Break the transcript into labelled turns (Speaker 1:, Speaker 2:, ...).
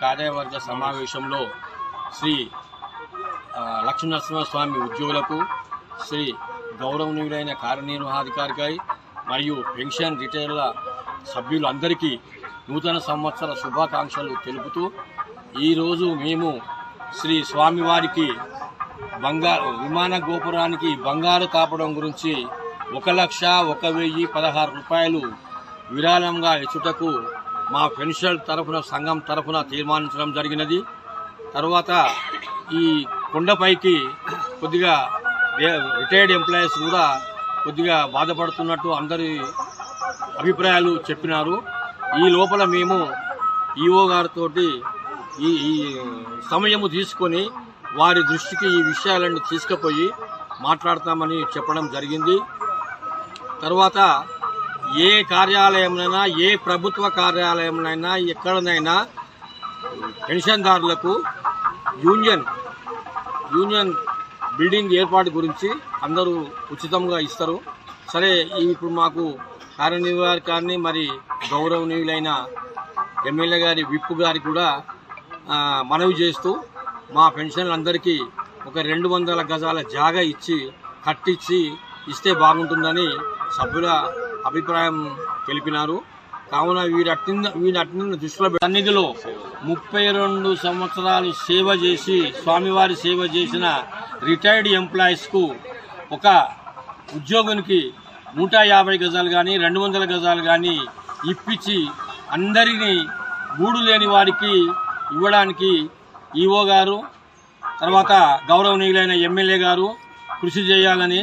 Speaker 1: కార్యవర్గ సమావేశంలో శ్రీ లక్ష్మీనరసింహస్వామి ఉద్యోగులకు శ్రీ గౌరవనీయులైన కార్యనిర్వహణాధికారికై మరియు పెన్షన్ రిటైర్ల సభ్యులందరికీ నూతన సంవత్సర శుభాకాంక్షలు తెలుపుతూ ఈరోజు మేము శ్రీ స్వామివారికి బంగారు విమాన గోపురానికి బంగారు కాపడం గురించి ఒక లక్ష ఒక వెయ్యి పదహారు రూపాయలు విరాళంగా ఇచ్చుటకు మా పెన్షన్ తరఫున సంఘం తరఫున తీర్మానించడం జరిగినది. తర్వాత ఈ కొండపైకి కొద్దిగా రిటైర్డ్ ఎంప్లాయీస్ కూడా కొద్దిగా బాధపడుతున్నట్టు అందరి అభిప్రాయాలు చెప్పినారు. ఈ లోపల మేము ఈఓ గారితో ఈ ఈ సమయము తీసుకొని వారి దృష్టికి ఈ విషయాలను తీసుకుపోయి మాట్లాడతామని చెప్పడం జరిగింది. తర్వాత ఏ కార్యాలయంలోనైనా ఏ ప్రభుత్వ కార్యాలయంలోనైనా ఎక్కడనైనా పెన్షన్దారులకు యూనియన్ యూనియన్ బిల్డింగ్ ఏర్పాటు గురించి అందరూ ఉచితంగా ఇస్తారు. సరే ఇప్పుడు మాకు కార్యనిర్వాహకాన్ని మరి గౌరవనీయులైన ఎమ్మెల్యే గారి విప్పు గారి కూడా మనవి చేస్తూ మా పెన్షన్లందరికీ ఒక రెండు వందల గజాల జాగా ఇచ్చి కట్టించి ఇస్తే బాగుంటుందని సభ్యుల అభిప్రాయం తెలిపినారు. కావున వీరట్టిన వీరట్టిన దృష్టిలో సన్నిధిలో ముప్పై రెండు సంవత్సరాలు సేవ చేసి స్వామివారి సేవ చేసిన రిటైర్డ్ ఎంప్లాయీస్కు ఒక ఉద్యోగునికి నూట యాభై గజాలు కానీ రెండు వందల గజాలు కానీ ఇప్పించి అందరినీ గూడు లేని వారికి ఇవ్వడానికి ఈఓ గారు తర్వాత గౌరవనీయులైన ఎమ్మెల్యే గారు కృషి చేయాలని